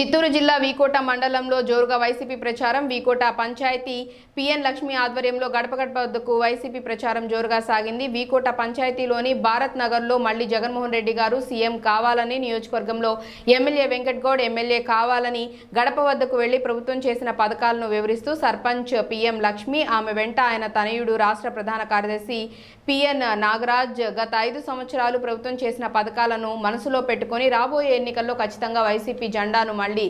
చిత్తూరు జిల్లా వీకోట మండలంలో జోరుగా వైసీపీ ప్రచారం వీకోట పంచాయతీ పిఎన్ లక్ష్మి ఆధ్వర్యంలో గడప గడప వద్దకు వైసీపీ ప్రచారం జోరుగా సాగింది. వీకోట పంచాయతీలోని భారత్ నగర్లో మళ్ళీ జగన్మోహన్ రెడ్డి గారు సీఎం కావాలని నియోజకవర్గంలో ఎమ్మెల్యే వెంకట్గౌడ్ ఎమ్మెల్యే కావాలని గడప వద్దకు వెళ్ళి ప్రభుత్వం చేసిన పథకాలను వివరిస్తూ సర్పంచ్ పిఎం లక్ష్మి ఆమె వెంట ఆయన తనయుడు రాష్ట్ర ప్రధాన కార్యదర్శి పిఎన్ నాగరాజ్ గత ఐదు సంవత్సరాలు ప్రభుత్వం చేసిన పథకాలను మనసులో పెట్టుకొని రాబోయే ఎన్నికల్లో ఖచ్చితంగా వైసీపీ జెండాను మళ్ళీ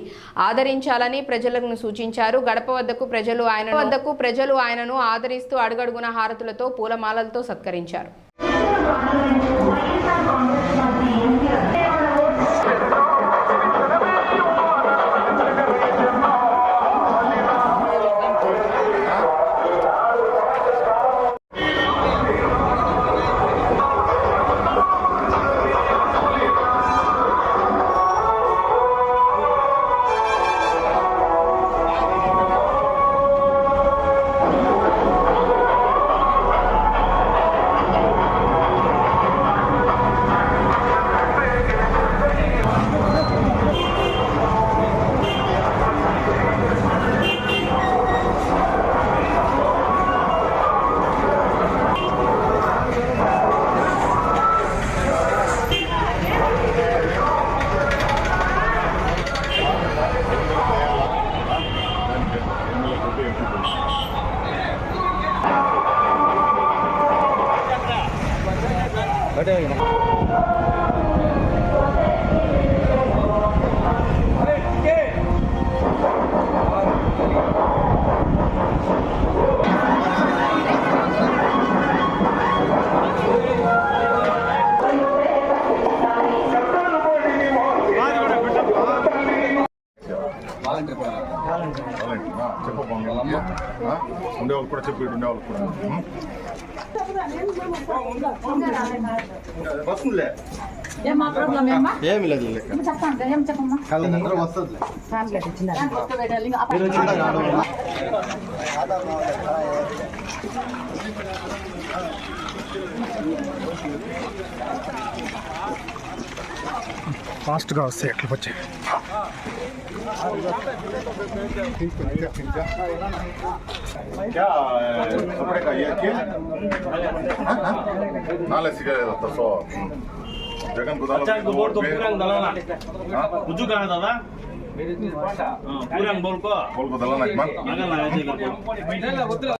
ఆదరించాలని ప్రజలను సూచించారు. గడప వద్దకు ప్రజలు ఆయన వద్దకు ప్రజలు ఆయనను ఆదరిస్తూ అడుగడుగున హారతులతో పూలమాలలతో సత్కరించారు. అలాంటివా? చెప్పు బాగుంది ఉండేవాళ్ళు కూడా చెప్పు ఇటు ఉండేవాళ్ళు కూడా ఉం? వస్తుందిలే ఏమా ప్రాబ్లం ఏమా ఏమి లేదు అందరూ వస్తుంది. ఫాస్ట్గా వస్తాయి అట్లా వచ్చాయి ನಾಳೆ ಸಿಗಲಿಲ್ಲ ಸೊ ಜಗನ್ ಗುದಾಲ ಬೋಲ್ಕೋ ಬೋಲ್ಕೋ ದಲ್ಲ